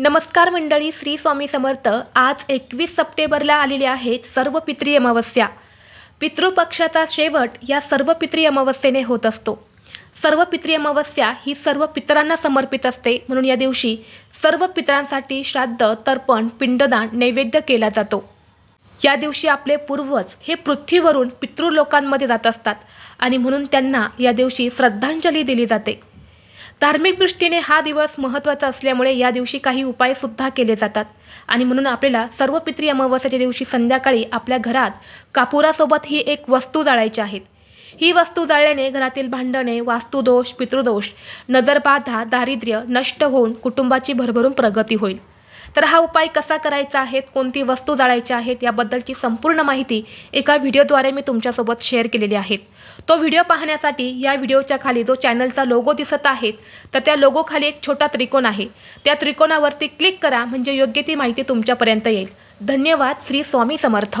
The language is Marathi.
नमस्कार मंडळी श्री स्वामी समर्थ. आज एकवीस सप्टेंबरला आलेली आहेत सर्व पितृ अमावस्या. पितृपक्षाचा शेवट या सर्व पितृ अमावस्येने होत असतो. सर्व पितृ अमावस्या ही सर्व पितरांना समर्पित असते. म्हणून या दिवशी सर्व पितरांसाठी श्राद्ध तर्पण पिंडदान नैवेद्य केला जातो. या दिवशी आपले पूर्वज हे पृथ्वीवरून पितृलोकांमध्ये जात असतात आणि म्हणून त्यांना या दिवशी श्रद्धांजली दिली जाते. धार्मिक दृष्टीने हा दिवस महत्त्वाचा असल्यामुळे या दिवशी काही उपायसुद्धा केले जातात. आणि म्हणून आपल्याला सर्व पित्री अमावस्याच्या दिवशी संध्याकाळी आपल्या घरात कापुरासोबत ही एक वस्तू जाळायची आहेत ही वस्तू जाळल्याने घरातील भांडणे वास्तुदोष पितृदोष नजरबाधा दारिद्र्य नष्ट होऊन कुटुंबाची भरभरून प्रगती होईल. तर हा उपाय कसा करायचा आहे कोणती वस्तू जाळायच्या आहेत याबद्दलची संपूर्ण माहिती एका व्हिडिओद्वारे मी तुमच्यासोबत शेअर केलेली आहे तो व्हिडिओ पाहण्यासाठी या व्हिडिओच्या खाली जो चॅनलचा लोगो दिसत आहे तर त्या लोगोखाली एक छोटा त्रिकोण आहे. त्या त्रिकोणावरती क्लिक करा म्हणजे योग्य ती माहिती तुमच्यापर्यंत येईल. धन्यवाद श्री स्वामी समर्थ.